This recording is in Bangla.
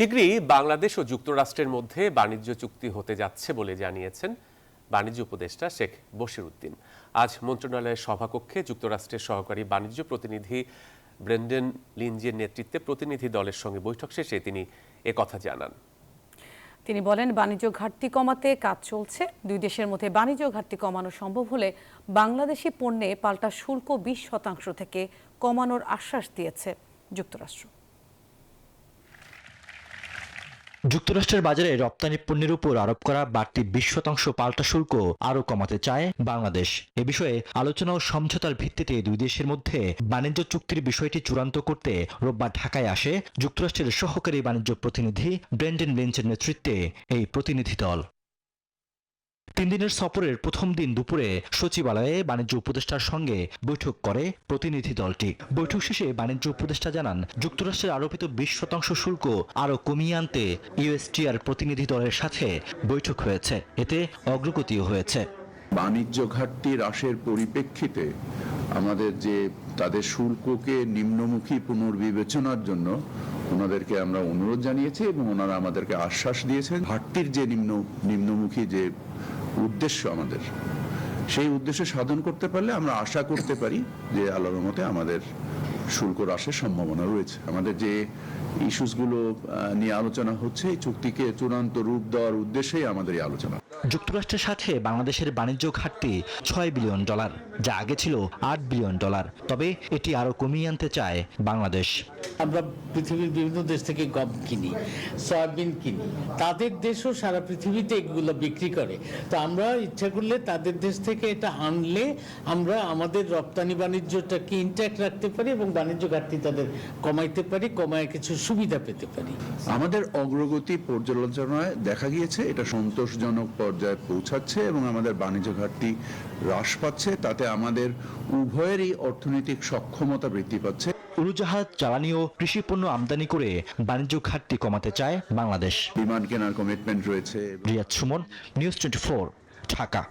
শীঘ্রই বাংলাদেশ ও যুক্তরাষ্ট্রের মধ্যে বাণিজ্য চুক্তি হতে যাচ্ছে বলে জানিয়েছেন বাণিজ্য উপদেষ্টা শেখ বশির উদ্দিন আজ মন্ত্রণালয়ের সভাকক্ষে যুক্তরাষ্ট্রের সহকারী বাণিজ্য প্রতিনিধি ব্রেন্ডেন লিঞ্জের নেতৃত্বে প্রতিনিধি দলের সঙ্গে বৈঠক শেষে তিনি একথা জানান। তিনি বলেন, বাণিজ্য ঘাটতি কমাতে কাজ চলছে। দুই দেশের মধ্যে বাণিজ্য ঘাটতি কমানো সম্ভব হলে বাংলাদেশি পণ্যে পাল্টা শুল্ক বিশ শতাংশ থেকে কমানোর আশ্বাস দিয়েছে যুক্তরাষ্ট্র। যুক্তরাষ্ট্রের বাজারে রপ্তানি পণ্যের উপর আরোপ করা বাড়তি বিশ শতাংশ পাল্টা শুল্ক আরও কমাতে চায় বাংলাদেশ। এ বিষয়ে আলোচনা ও সমঝোতার ভিত্তিতে দুই দেশের মধ্যে বাণিজ্য চুক্তির বিষয়টি চূড়ান্ত করতে রোববার ঢাকায় আসে যুক্তরাষ্ট্রের সহকারী বাণিজ্য প্রতিনিধি ব্রেন্ডেন লিঞ্চের নেতৃত্বে এই প্রতিনিধি দল। তিন দিনের সফরের প্রথম দিন দুপুরে সচিবালয়ে বাণিজ্য উপদেষ্টার সঙ্গে বৈঠক করে প্রতিনিধি দলটি। বৈঠক শেষে বাণিজ্য উপদেষ্টা জানান, যুক্তরাষ্ট্রের আরোপিত বিশ শতাংশ শুল্ক আরও কমিয়ে আনতে ইউএসটিআর প্রতিনিধি দলের সাথে বৈঠক হয়েছে। এতে অগ্রগতিও হয়েছে। বাণিজ্য ঘাটতি হ্রাসের পরিপ্রেক্ষিতে আমাদের যে তাদের শুল্ককে নিম্নমুখী পুনর্বিবেচনার জন্য ওনাদেরকে আমরা অনুরোধ জানিয়েছি এবং ওনারা আমাদেরকে আশ্বাস দিয়েছেন। ঘাটতির যে নিম্ন নিম্নমুখী যে উদ্দেশ্য আমাদের। সেই উদ্দেশ্য সাধন করতে পারলে আমরা আশা করতে পারি যে আল্লাহর মতে আমাদের শুল্ক হ্রাসের সম্ভাবনা রয়েছে। আমাদের যে ইস্যুসগুলো নিয়ে আলোচনা হচ্ছে এই চুক্তিকে চূড়ান্ত রূপ দেওয়ার উদ্দেশ্যেই আমাদের এই আলোচনা। যুক্তরাষ্ট্রের সাথে বাংলাদেশের বাণিজ্য ঘাটতি ছয় বিলিয়ন ডলার যা আগে ছিল আট বিলিয়ন ডলার। তবে এটি আরও কমিয়ে আনতে চায় বাংলাদেশ। আমরা পৃথিবীর বিভিন্ন দেশ থেকে গম কিনি সয়াবিন কিনি। তাদের দেশও সারা পৃথিবীতে এগুলো বিক্রি করে। তো আমরা ইচ্ছা করলে তাদের দেশ থেকে এটা আনলে আমরা আমাদের রপ্তানি বাণিজ্যটাকে ইন্ট্যাক্ট রাখতে পারি এবং বাণিজ্য ঘাটতি তাদের কমাইতে পারি কমায় কিছু সুবিধা পেতে পারি। আমাদের অগ্রগতি পর্যালোচনায় দেখা গিয়েছে এটা সন্তোষজনক পর্যায়ে পৌঁছাচ্ছে এবং আমাদের বাণিজ্য ঘাটতি হ্রাস পাচ্ছে তাতে আমাদের উভয়েরই অর্থনৈতিক সক্ষমতা বৃদ্ধি পাচ্ছে। উড়োজাহাজ জ্বালানি ও কৃষি পণ্য আমদানি করে বাণিজ্য ঘাটতি কমাতে চায় বাংলাদেশ। বিমান কেনার কমিটমেন্ট রয়েছে। Riyad Sumon news twenty Dhaka.